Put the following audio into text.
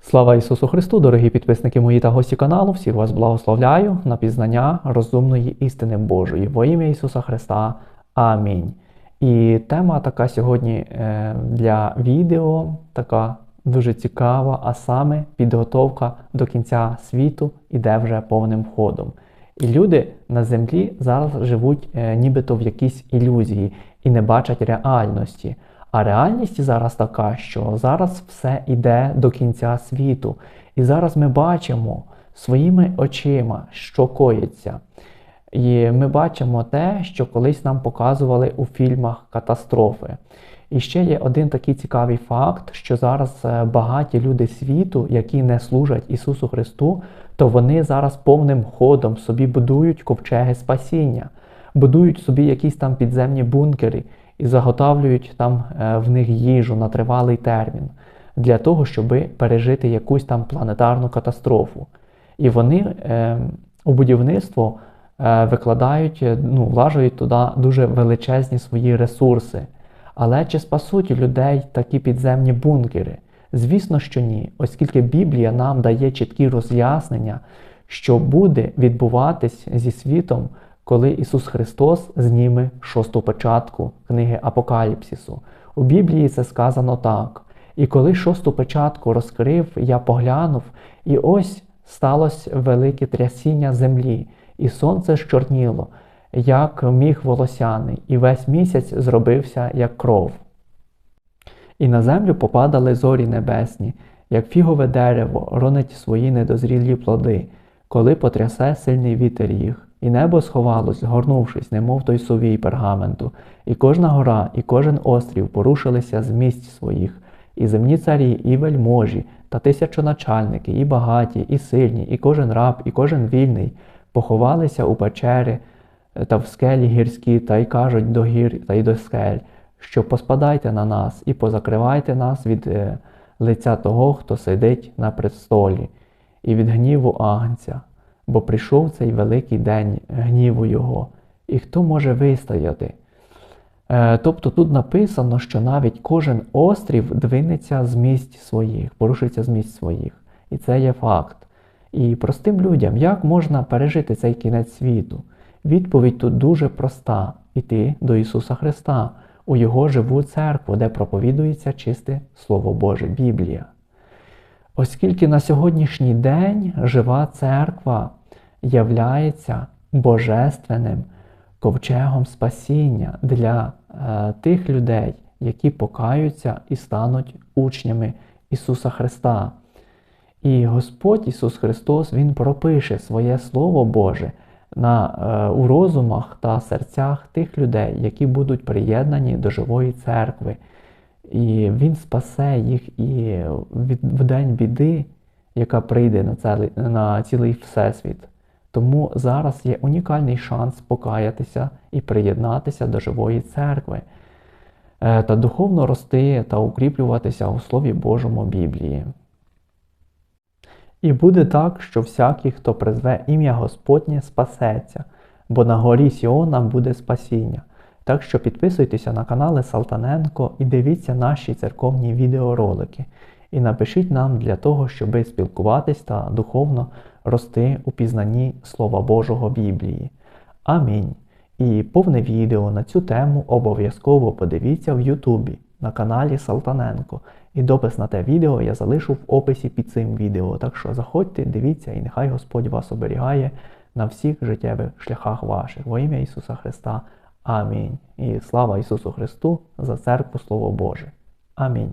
Слава Ісусу Христу, дорогі підписники мої та гості каналу, всіх вас благословляю на пізнання розумної істини Божої. Во ім'я Ісуса Христа. Амінь. І тема така сьогодні е, для відео, така дуже цікава, а саме підготовка до кінця світу іде вже повним ходом. І люди на землі зараз живуть е, нібито в якійсь ілюзії і не бачать реальності. А реальність зараз така, що зараз все йде до кінця світу. І зараз ми бачимо своїми очима, що коїться. І ми бачимо те, що колись нам показували у фільмах катастрофи. І ще є один такий цікавий факт, що зараз е, багаті люди світу, які не служать Ісусу Христу, то вони зараз повним ходом собі будують ковчеги спасіння, будують собі якісь там підземні бункери і заготовлюють там е, в них їжу на тривалий термін для того, щоб пережити якусь там планетарну катастрофу. І вони е, у будівництво е, викладають, ну, влажують туди дуже величезні свої ресурси. Але чи спасуть людей такі підземні бункери? Звісно, що ні, оскільки Біблія нам дає чіткі роз'яснення, що буде відбуватись зі світом, коли Ісус Христос зніме шосту печатку книги Апокаліпсису. У Біблії це сказано так. І коли шосту печатку розкрив, я поглянув, і ось сталося велике трясіння землі, і сонце щорніло, як міг волосяний, і весь місяць зробився, як кров. І на землю попадали зорі небесні, як фігове дерево ронить свої недозрілі плоди, коли потрясе сильний вітер їх. І небо сховалось, горнувшись, немов той сувій пергаменту, і кожна гора, і кожен острів порушилися з місць своїх, і земні царі, і вельможі, та тисячоначальники, і багаті, і сильні, і кожен раб, і кожен вільний, поховалися у печери та в скелі гірські, та й кажуть до гір та й до скель, що поспадайте на нас і позакривайте нас від е, лиця того, хто сидить на престолі, і від гніву агнця бо прийшов цей великий день гніву Його, і хто може вистояти? Е, тобто тут написано, що навіть кожен острів двинеться з місць своїх, порушиться з місць своїх. І це є факт. І простим людям, як можна пережити цей кінець світу? Відповідь тут дуже проста: іти до Ісуса Христа, у Його живу церкву, де проповідується чисте Слово Боже, Біблія. Оскільки на сьогоднішній день жива церква являється божественним ковчегом спасіння для е, тих людей, які покаються і стануть учнями Ісуса Христа. І Господь Ісус Христос Він пропише своє Слово Боже на, е, у розумах та серцях тих людей, які будуть приєднані до живої церкви. І Він спасе їх і в день біди, яка прийде на цілий, на цілий Всесвіт. Тому зараз є унікальний шанс покаятися і приєднатися до живої церкви е, та духовно рости та укріплюватися у Слові Божому Біблії. І буде так, що всякий, хто призве ім'я Господнє, спасеться, бо на горі Сіона буде спасіння. Так що підписуйтеся на канали Салтаненко і дивіться наші церковні відеоролики. І напишіть нам для того, щоб спілкуватись та духовно рости у пізнанні Слова Божого Біблії. Амінь. І повне відео на цю тему обов'язково подивіться в Ютубі на каналі Салтаненко. І допис на те відео я залишу в описі під цим відео. Так що заходьте, дивіться, і нехай Господь вас оберігає на всіх життєвих шляхах ваших. Во ім'я Ісуса Христа. Амінь. І слава Ісусу Христу за церкву Слово Боже. Амінь.